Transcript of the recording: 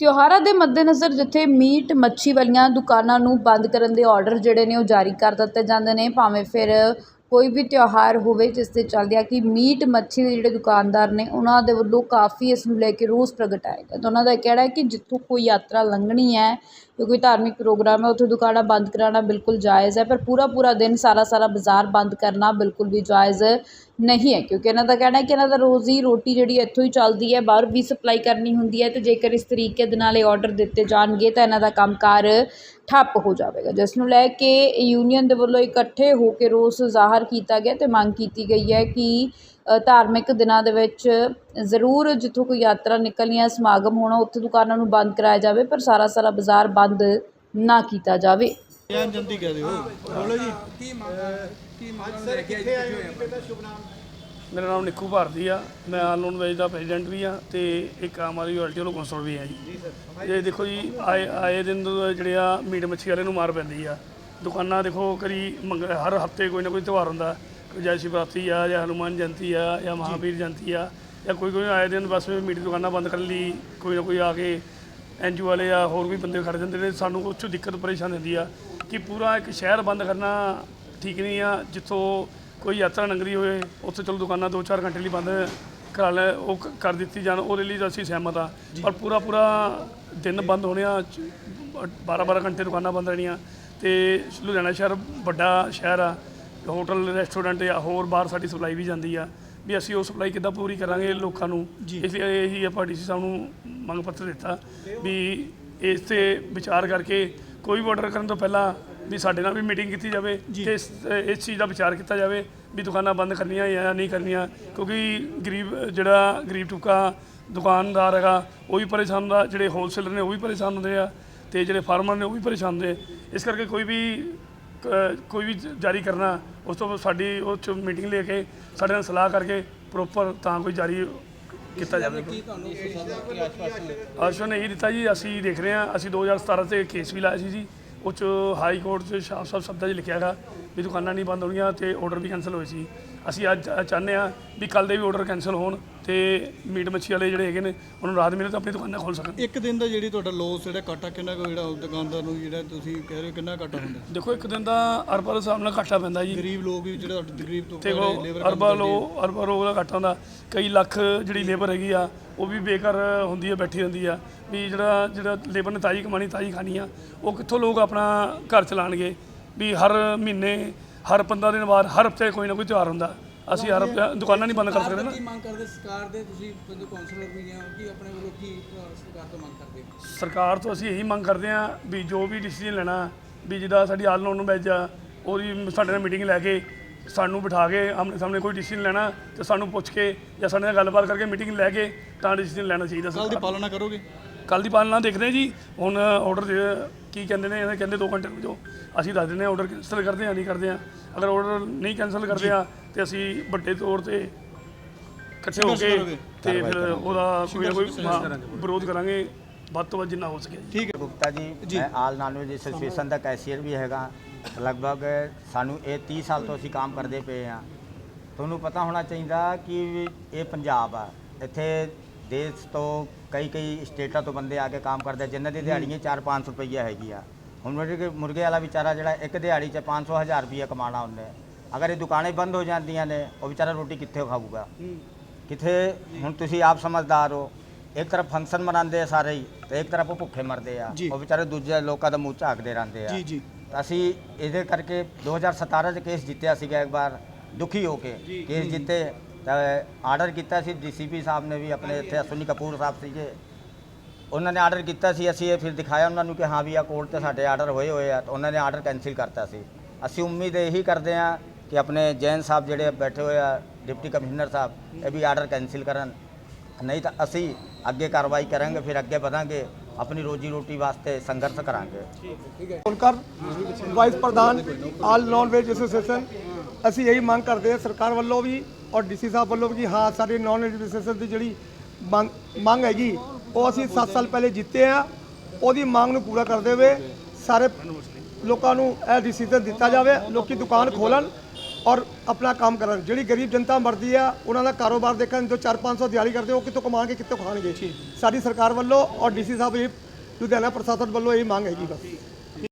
ਤਿਉਹਾਰਾਂ ਦੇ ਮੱਦੇਨਜ਼ਰ ਜਿੱਥੇ ਮੀਟ, ਮੱਛੀ ਵਾਲੀਆਂ ਦੁਕਾਨਾਂ ਨੂੰ ਬੰਦ ਕਰਨ ਦੇ ਆਰਡਰ ਜਿਹੜੇ ਨੇ ਉਹ ਜਾਰੀ ਕਰ ਦਿੱਤੇ ਜਾਂਦੇ ਨੇ। ਭਾਵੇਂ ਫਿਰ ਕੋਈ ਵੀ ਤਿਉਹਾਰ ਹੋਵੇ ਜਿਸ ਦੇ ਚੱਲਦਿਆਂ ਕਿ ਮੀਟ, ਮੱਛੀ ਦੇ ਜਿਹੜੇ ਦੁਕਾਨਦਾਰ ਨੇ, ਉਹਨਾਂ ਦੇ ਵੱਲੋਂ ਕਾਫੀ ਇਸ ਨੂੰ ਲੈ ਕੇ ਰੋਸ ਪ੍ਰਗਟਾਇਆ ਗਿਆ ਤਾਂ ਉਹਨਾਂ ਦਾ ਇਹ ਕਹਿਣਾ ਹੈ ਕਿ ਜਿੱਥੋਂ ਕੋਈ ਯਾਤਰਾ ਲੰਘਣੀ ਹੈ ਜਾਂ ਕੋਈ ਧਾਰਮਿਕ ਪ੍ਰੋਗਰਾਮ ਹੈ, ਉੱਥੇ ਦੁਕਾਨਾਂ ਬੰਦ ਕਰਾਉਣਾ ਬਿਲਕੁਲ ਜਾਇਜ਼ ਹੈ, ਪਰ ਪੂਰਾ ਪੂਰਾ ਦਿਨ ਸਾਰਾ ਸਾਰਾ ਬਾਜ਼ਾਰ ਬੰਦ ਕਰਨਾ ਬਿਲਕੁਲ ਵੀ ਜਾਇਜ਼ ਨਹੀਂ ਹੈ, ਕਿਉਂਕਿ ਇਹਨਾਂ ਦਾ ਕਹਿਣਾ ਹੈ ਕਿ ਇਹਨਾਂ ਦਾ ਰੋਜ਼ੀ ਰੋਟੀ ਜਿਹੜੀ ਇੱਥੋਂ ਹੀ ਚੱਲਦੀ ਹੈ, ਬਾਹਰ ਵੀ ਸਪਲਾਈ ਕਰਨੀ ਹੁੰਦੀ ਹੈ ਅਤੇ ਜੇਕਰ ਇਸ ਤਰੀਕੇ ਦੇ ਨਾਲ ਇਹ ਆਰਡਰ ਦਿੱਤੇ ਜਾਣਗੇ ਤਾਂ ਇਹਨਾਂ ਦਾ ਕੰਮਕਾਰ ਠੱਪ ਹੋ ਜਾਵੇਗਾ। ਜਿਸ ਨੂੰ ਲੈ ਕੇ ਯੂਨੀਅਨ ਦੇ ਵੱਲੋਂ ਇਕੱਠੇ ਹੋ ਕੇ ਰੋਸ ਜ਼ਾਹਰ ਕੀਤਾ ਗਿਆ ਅਤੇ ਮੰਗ ਕੀਤੀ ਗਈ ਹੈ ਕਿ ਧਾਰਮਿਕ ਦਿਨਾਂ ਦੇ ਵਿੱਚ ਜ਼ਰੂਰ ਜਿੱਥੋਂ ਕੋਈ ਯਾਤਰਾ ਨਿਕਲਣੀ ਹੈ ਸਮਾਗਮ ਹੋਣਾ ਉੱਥੇ ਦੁਕਾਨਾਂ ਨੂੰ ਬੰਦ ਕਰਾਇਆ ਜਾਵੇ ਪਰ ਸਾਰਾ ਸਾਰਾ ਬਾਜ਼ਾਰ ਬੰਦ ਨਾ ਕੀਤਾ ਜਾਵੇ। ਐਨ ਜਲਦੀ ਕਹਿ ਦਿਓ। ਬੋਲੋ ਜੀ। ਕੀ ਮੰਗ ਕੀ ਮੰਗ ਲੈ ਕੇ ਆਏ ਹੋਏ ਆ? ਮੇਰਾ ਨਾਮ ਨਿੱਕੂ ਭਾਰਤੀ ਆ। ਮੈਂ ਆਨਲਾਈਨ ਵੇਜ ਦਾ ਪ੍ਰੈਜ਼ੀਡੈਂਟ ਵੀ ਆ ਤੇ ਇੱਕ ਆਮ ਆਦਮੀ ਪਾਰਟੀ ਵੱਲੋਂ ਕੌਂਸਲਰ ਵੀ ਆ ਜੀ। ਇਹ ਦੇਖੋ ਜੀ ਆਏ ਆਏ ਦਿਨ ਤੋਂ ਜਿਹੜੇ ਆ ਮੀਟ ਮੱਛੀ ਵਾਲੇ ਨੂੰ ਮਾਰ ਪੈਂਦੀ ਆ। ਦੁਕਾਨਾਂ ਦੇਖੋ ਕਰੀ ਮੰਗ- ਹਰ ਹਫ਼ਤੇ ਕੋਈ ਨਾ ਕੋਈ ਤਿਉਹਾਰ ਹੁੰਦਾ। ਜੈ ਸ਼ਿਵਰਾਤਰੀ ਆ ਜਾਂ ਹਨੂਮਾਨ ਜਯੰਤੀ ਆ ਜਾਂ ਮਹਾਵੀਰ ਜਯੰਤੀ ਆ ਜਾਂ ਕੋਈ ਕੋਈ ਆਏ ਦਿਨ ਬਸ ਮੀਟ ਦੁਕਾਨਾਂ ਬੰਦ ਕਰਨ ਲਈ ਕੋਈ ਨਾ ਕੋਈ ਆ ਕੇ ਐਨਜੀਓ ਵਾਲੇ ਆ ਹੋਰ ਵੀ ਬੰਦੇ ਖੜ ਜਾਂਦੇ ਨੇ ਸਾਨੂੰ ਕੁਛ ਦਿੱਕਤ ਪਰੇਸ਼ਾਨ ਹੁੰਦੀ ਆ ਕਿ ਪੂਰਾ ਇੱਕ ਸ਼ਹਿਰ ਬੰਦ ਕਰਨਾ ਠੀਕ ਨਹੀਂ ਆ ਜਿੱਥੋਂ ਕੋਈ ਯਾਤਰਾ ਲੰਘਦੀ ਹੋਏ ਉੱਥੇ ਚਲੋ ਦੁਕਾਨਾਂ 2-4 ਘੰਟੇ ਲਈ ਬੰਦ ਕਰਾ ਲੈ ਉਹ ਕ- ਕਰ ਦਿੱਤੀ ਜਾਣ ਉਹਦੇ ਲਈ ਤਾਂ ਅਸੀਂ ਸਹਿਮਤ ਆ। ਪਰ ਪੂਰਾ ਪੂਰਾ ਦਿਨ ਬੰਦ ਹੋਣਿਆ 12-12 ਘੰਟੇ ਦੁਕਾਨਾਂ ਬੰਦ ਰਹਿਣੀਆਂ ਤੇ ਲੁਧਿਆਣਾ ਸ਼ਹਿਰ ਵੱਡਾ ਸ਼ਹਿਰ ਆ ਹੋਟਲ ਰੈਸਟੋਰੈਂਟ ਜਾਂ ਹੋਰ ਬਾਹਰ ਸਾਡੀ ਸਪਲਾਈ ਵੀ ਜਾਂਦੀ ਆ ਵੀ ਅਸੀਂ ਉਹ ਸਪਲਾਈ ਕਿੱਦਾਂ ਪੂਰੀ ਕਰਾਂਗੇ ਲੋਕਾਂ ਨੂੰ। ਇਸ ਲਈ ਇਹੀ ਆਪਾਂ ਡੀਸੀ ਸਾਹਿਬ ਨੂੰ ਮੰਗ ਪੱਤਰ ਦਿੱਤਾ ਵੀ ਇਸ ਤੇ ਵਿਚਾਰ ਕਰਕੇ ਕੋਈ ਵੀ ਆਰਡਰ ਕਰਨ ਤੋਂ ਪਹਿਲਾਂ ਵੀ ਸਾਡੇ ਨਾਲ ਵੀ ਮੀਟਿੰਗ ਕੀਤੀ ਜਾਵੇ ਤੇ ਇਸ ਇਸ ਚੀਜ਼ ਦਾ ਵਿਚਾਰ ਕੀਤਾ ਜਾਵੇ ਵੀ ਦੁਕਾਨਾਂ ਬੰਦ ਕਰਨੀਆਂ ਜਾਂ ਨਹੀਂ ਕਰਨੀਆਂ ਕਿਉਂਕਿ ਗਰੀਬ ਜਿਹੜਾ ਗਰੀਬ ਟੁਕਾ ਦੁਕਾਨਦਾਰ ਹੈਗਾ ਉਹ ਵੀ ਪਰੇਸ਼ਾਨ ਹੁੰਦਾ ਜਿਹੜੇ ਹੋਲਸੇਲਰ ਨੇ ਉਹ ਵੀ ਪਰੇਸ਼ਾਨ ਹੁੰਦੇ ਆ ਤੇ ਜਿਹੜੇ ਫਾਰਮਰ ਨੇ ਉਹ ਵੀ ਪਰੇਸ਼ਾਨ ਹੁੰਦੇ ਇਸ ਕਰਕੇ ਕੋਈ ਵੀ ਕ- ਕੋਈ ਵੀ ਜ- ਜਾਰੀ ਕਰਨਾ ਉਸ ਤੋਂ ਬਾਅਦ ਸਾਡੀ ਉਹ 'ਚ ਮੀਟਿੰਗ ਲੈ ਕੇ ਸਾਡੇ ਨਾਲ ਸਲਾਹ ਕਰਕੇ ਪ੍ਰੋਪਰ ਤਾਂ ਕੋਈ ਜਾਰੀ ਕੀਤਾ ਜਾਵੇ। ਕੀ ਤੁਹਾਨੂੰ ਸੁਸਾਇਟੀ ਕੀ ਆਸ਼ਵਾਸਨ ਆਸ਼ਵਨ ਨੇ ਇਹ ਦਿੱਤਾ ਜੀ ਅਸੀਂ ਦੇਖ ਰਹੇ ਹਾਂ ਅਸੀਂ 2017 ਤੇ ਕੇਸ ਵੀ ਲਾਇਆ ਸੀ ਜੀ ਉਹ 'ਚ ਹਾਈ ਕੋਰਟ 'ਚ ਸਾਫ਼ ਸਾਫ਼ ਸ਼ਬਦਾਂ 'ਚ ਲਿਖਿਆ ਹੈਗਾ ਵੀ ਦੁਕਾਨਾਂ ਨਹੀਂ ਬੰਦ ਹੋਣੀਆਂ ਤੇ ਆਰਡਰ ਵੀ ਕੈਨਸਲ ਹੋਏ ਸੀ। ਅਸੀਂ ਅੱਜ ਅੱਜ ਚਾਹੁੰਦੇ ਹਾਂ ਵੀ ਕੱਲ ਦੇ ਵੀ ਆਰਡਰ ਕੈਨਸਲ ਹੋਣ ਤੇ ਮੀਟ ਮੱਛੀ ਵਾਲੇ ਜਿਹੜੇ ਹੈਗੇ ਨੇ ਉਹਨਾਂ ਨੂੰ ਰਾਤ ਮਿਲੇ ਤਾਂ ਆਪਣੀ ਦੁਕਾਨਾਂ ਖੋਲ ਸਕਣ। ਇੱਕ ਦਿਨ ਦਾ ਜਿਹੜੀ ਤੁਹਾਡਾ ਲੋਸ ਜਿਹੜਾ ਘਾਟਾ ਕਿੰਨਾ ਕੁ ਜਿਹੜਾ ਦੁਕਾਨਦਾਰ ਨੂੰ ਜਿਹੜਾ ਤੁਸੀਂ ਕਹਿ ਰਹੇ ਹੋ ਕਿੰਨਾ ਘਾਟਾ ਹੁੰਦਾ? ਦੇਖੋ ਇੱਕ ਦਿਨ ਦਾ ਅਰਬਾਂ ਦੇ ਹਿਸਾਬ ਨਾਲ ਘਾਟਾ ਪੈਂਦਾ ਜੀ। ਗਰੀਬ ਲੋਕ ਵੀ ਜਿਹੜਾ ਗਰੀਬ ਤੋਂ ਉਹ ਅਰਬਾਂ ਲੋ ਅਰਬਾਂ ਰੋਗ ਦਾ ਘਾਟਾ ਹੁੰਦਾ। ਕਈ ਲੱਖ ਜਿਹੜੀ ਲੇਬਰ ਹੈਗੀ ਆ ਉਹ ਵੀ ਬੇਕਾਰ ਹੁੰਦੀ ਹੈ ਬੈਠੀ ਹੁੰਦੀ ਆ। ਵੀ ਜਿਹੜਾ ਜਿਹੜਾ ਲੇਬਰ ਨੇ ਤਾਜੀ ਕਮਾਣੀ ਤਾਜੀ ਖਾਣੀ ਆ ਉਹ ਕਿੱਥੋਂ ਲੋਕ ਆਪਣਾ ਘਰ ਚਲਾਣਗੇ ਵੀ ਹਰ ਮਹੀਨੇ ਹਰ 15 ਦਿਨ ਬਾਅਦ ਹਰ ਹਫ਼ਤੇ ਕੋਈ ਨਾ ਕੋਈ ਤਿਉਹਾਰ ਹੁੰਦਾ। ਅਸੀਂ ਹਰ ਦੁਕਾਨਾਂ ਨਹੀਂ ਬੰਦ ਕਰ ਸਕਦੇ ਨਾ। ਕੀ ਮੰਗ ਕਰਦੇ ਸਰਕਾਰ ਦੇ? ਤੁਸੀਂ ਬੰਦੇ ਕਾਉਂਸਲਰ ਵੀ ਆ ਕੀ ਆਪਣੇ ਵੱਲੋਂ ਕੀ ਸਰਕਾਰ ਤੋਂ ਮੰਗ ਕਰਦੇ? ਹੋ? ਸਰਕਾਰ ਤੋਂ ਅਸੀਂ ਇਹੀ ਮੰਗ ਕਰਦੇ ਹਾਂ ਵੀ ਜੋ ਵੀ ਡਿਸੀਜਨ ਲੈਣਾ ਵੀ ਜਿਹਦਾ ਸਾਡੀ ਆਲ ਨੋਨ ਮੈਚ ਆ ਉਹਦੀ ਸਾਡੇ ਨਾਲ ਮੀਟਿੰਗ ਲੈ ਕੇ ਸਾਨੂੰ ਬਿਠਾ ਕੇ ਆਮਣੇ ਸਾਹਮਣੇ ਕੋਈ ਡਿਸੀਜਨ ਲੈਣਾ ਤੇ ਸਾਨੂੰ ਪੁੱਛ ਕੇ ਜਾਂ ਸਾਡੇ ਨਾਲ ਗੱਲਬਾਤ ਕਰਕੇ ਮੀਟਿੰਗ ਲੈ ਕੇ ਤਾਂ ਡਿਸੀਜਨ ਲੈਣਾ ਚਾਹੀਦਾ ਕੱਲ ਦੀ ਪਾਲਣਾ ਕਰੋਗੇ? ਕੱਲ ਦੀ ਪਾਲਣਾ ਦੇਖਦੇ ਹਾਂ ਜੀ। ਹੁਣ ਆਰਡਰ ਕੀ ਕਹਿੰਦੇ ਨੇ ਇਹ ਕਹਿੰਦੇ 2 ਘੰਟੇ ਰੁਕ ਜਾਓ। ਅਸੀਂ ਦੱਸ ਦਿੰਦੇ ਹਾਂ ਆਰਡਰ ਕੈਂਸਲ ਕਰਦੇ ਹਾਂ ਨਹੀਂ ਕਰਦੇ ਹਾਂ। ਅਗਰ ਆਰਡਰ ਨਹੀਂ ਕੈਂਸਲ ਕਰਦੇ ਆ ਤੇ ਅਸੀਂ ਵੱਡੇ ਤੌਰ ਤੇ ਇਕੱਠੇ ਹੋ ਕੇ। ਤੇ ਫਿਰ ਉਹਦਾ ਕੋਈ ਨਾ ਕੋਈ ਵਿਰੋਧ ਕਰਾਂਗੇ ਵੱਧ ਤੋਂ ਵੱਧ ਜਿੰਨਾ ਹੋ ਸਕੇ ਠੀਕ ਹੈ ਗੁਪਤਾ ਜੀ ਮੈਂ ਆਲ ਨਾਨਵੇਜ ਐਸੋਸੀਏਸ਼ਨ ਦਾ ਕੈਸ਼ੀਅਰ ਵੀ ਹੈਗਾ। ਲਗਭਗ ਸਾਨੂੰ ਇਹ 30 ਸਾਲ ਤੋਂ ਅਸੀਂ ਕੰਮ ਕਰਦੇ ਪਏ ਆ ਤੁਹਾਨੂੰ ਪਤਾ ਹੋਣਾ ਚਾਹੀਦਾ ਕਿ ਵੀ ਇਹ ਪੰਜਾਬ ਆ। ਇੱਥੇ ਦੇਸ਼ ਤੋਂ ਕਈ ਕਈ ਸਟੇਟਾਂ ਤੋਂ ਬੰਦੇ ਆ ਕੇ ਕੰਮ ਕਰਦੇ ਜਿਨ੍ਹਾਂ ਦੀ ਦਿਹਾੜੀਆਂ 4-500 ਰੁਪਈਆ ਹੈਗੀ ਆ। ਹੁਣ ਮੁਰਗੇ ਮੁਰਗੇ ਵਾਲਾ ਵਿਚਾਰਾ ਜਿਹੜਾ ਇੱਕ ਦਿਹਾੜੀ 'ਚ 500 ਹਜ਼ਾਰ ਰੁਪਈਆ ਕਮਾਣਾ ਉਹਨੇ। ਅਗਰ ਇਹ ਦੁਕਾਨਾਂ ਬੰਦ ਹੋ ਜਾਂਦੀਆਂ ਨੇ ਉਹ ਵਿਚਾਰਾ ਰੋਟੀ ਕਿੱਥੇ ਖਾਊਗਾ? ਕਿਥੇ? ਹੁਣ ਤੁਸੀਂ ਆਪ ਸਮਝਦਾਰ ਹੋ। ਇੱਕ ਤਰਫ ਫੰਕਸ਼ਨ ਮਨਾਉਂਦੇ ਆ ਸਾਰੇ ਹੀ ਤੇ ਇੱਕ ਤਰਫ ਉਹ ਭੁੱਖੇ ਮਰਦੇ ਆ। ਉਹ ਵਿਚਾਰੇ ਦੂਜੇ ਲੋਕਾਂ ਦਾ ਮੂੰਹ ਝਾਕਦੇ ਰਹਿੰਦੇ ਆ। ਜੀ ਅਸੀਂ ਇਹਦੇ ਕਰਕੇ 2017 ਚ ਕੇਸ ਜਿੱਤਿਆ ਸੀਗਾ ਇੱਕ ਵਾਰ ਦੁਖੀ ਹੋ ਕੇ। ਕੇਸ ਜਿੱਤੇ। ਤਾਂ ਆਰਡਰ ਕੀਤਾ ਸੀ ਡੀਸੀਪੀ ਸਾਹਿਬ ਨੇ ਵੀ ਆਪਣੇ ਇੱਥੇ ਅਸ਼ਵਨੀ ਕਪੂਰ ਸਾਹਿਬ ਸੀਗੇ। ਉਹਨਾਂ ਨੇ ਆਰਡਰ ਕੀਤਾ ਸੀ, ਅਸੀਂ ਇਹ ਫਿਰ ਦਿਖਾਇਆ ਉਹਨਾਂ ਨੂੰ ਕਿ ਹਾਂ ਵੀ ਆ ਕੋਰਟ ਤੇ ਸਾਡੇ ਆਰਡਰ ਹੋਏ ਹੋਏ ਆ, ਤਾਂ ਉਹਨਾਂ ਨੇ ਆਰਡਰ ਕੈਨਸਲ ਕਰਤਾ ਸੀ। ਅਸੀਂ ਉਮੀਦ ਇਹੀ ਕਰਦੇ ਆ ਕਿ ਆਪਣੇ ਜੈਨ ਸਾਹਿਬ ਜਿਹੜੇ ਬੈਠੇ ਹੋਏ ਆ, ਡਿਪਟੀ ਕਮਿਸ਼ਨਰ ਸਾਹਿਬ, ਇਹ ਵੀ ਆਰਡਰ ਕੈਨਸਲ ਕਰਨ। ਨਹੀਂ ਤਾਂ ਅਸੀਂ ਅੱਗੇ ਕਾਰਵਾਈ ਕਰਾਂਗੇ, ਫਿਰ ਅੱਗੇ ਵਧਾਂਗੇ, ਆਪਣੀ ਰੋਜੀ ਰੋਟੀ ਵਾਸਤੇ ਸੰਘਰਸ਼ ਕਰਾਂਗੇ। ਹੋਲਕਰ ਵਾਈਸ ਪ੍ਰਧਾਨ ਆਲ ਨੌਨ ਵੈਜ ਐਸੋਸੀਏਸ਼ਨ ਅਸੀਂ ਇਹੀ ਮੰਗ ਕਰਦੇ ਹਾਂ, ਸਰਕਾਰ ਵੱਲੋਂ ਵੀ ਔਰ ਡੀਸੀ ਸਾਹਿਬ ਵੱਲੋਂ ਵੀ ਕਿ ਹਾਂ, ਸਾਡੇ ਨੌਨ ਵੈਜ ਦੀ ਜਿਹੜੀ ਮੰਗ ਮੰਗ ਹੈਗੀ, ਉਹ ਅਸੀਂ 7 ਸਾਲ ਪਹਿਲੇ ਜਿੱਤੇ ਆ। ਉਹਦੀ ਮੰਗ ਨੂੰ ਪੂਰਾ ਕਰਦੇ ਹੋਏ ਸਾਰੇ ਲੋਕਾਂ ਨੂੰ ਇਹ ਡਿਸੀਜਨ ਦਿੱਤਾ ਜਾਵੇ, ਲੋਕੀ ਦੁਕਾਨ ਖੋਲਣ ਔਰ ਆਪਣਾ ਕੰਮ ਕਰਨ। ਜਿਹੜੀ ਗਰੀਬ ਜਨਤਾ ਮਰਦੀ ਆ, ਉਹਨਾਂ ਦਾ ਕਾਰੋਬਾਰ ਦੇਖਣ ਜੋ 4-500 ਦਿਹਾੜੀ ਕਰਦੇ, ਉਹ ਕਿੱਥੋਂ ਕਮਾਣਗੇ ਕਿੱਥੋਂ ਖਾਣਗੇ? ਸਾਡੀ ਸਰਕਾਰ ਵੱਲੋਂ ਔਰ ਡੀਸੀ ਸਾਹਿਬ ਇਹ ਲੁਧਿਆਣਾ ਪ੍ਰਸ਼ਾਸਨ ਵੱਲੋਂ ਇਹ ਮੰਗ ਹੈਗੀ ਬਸ।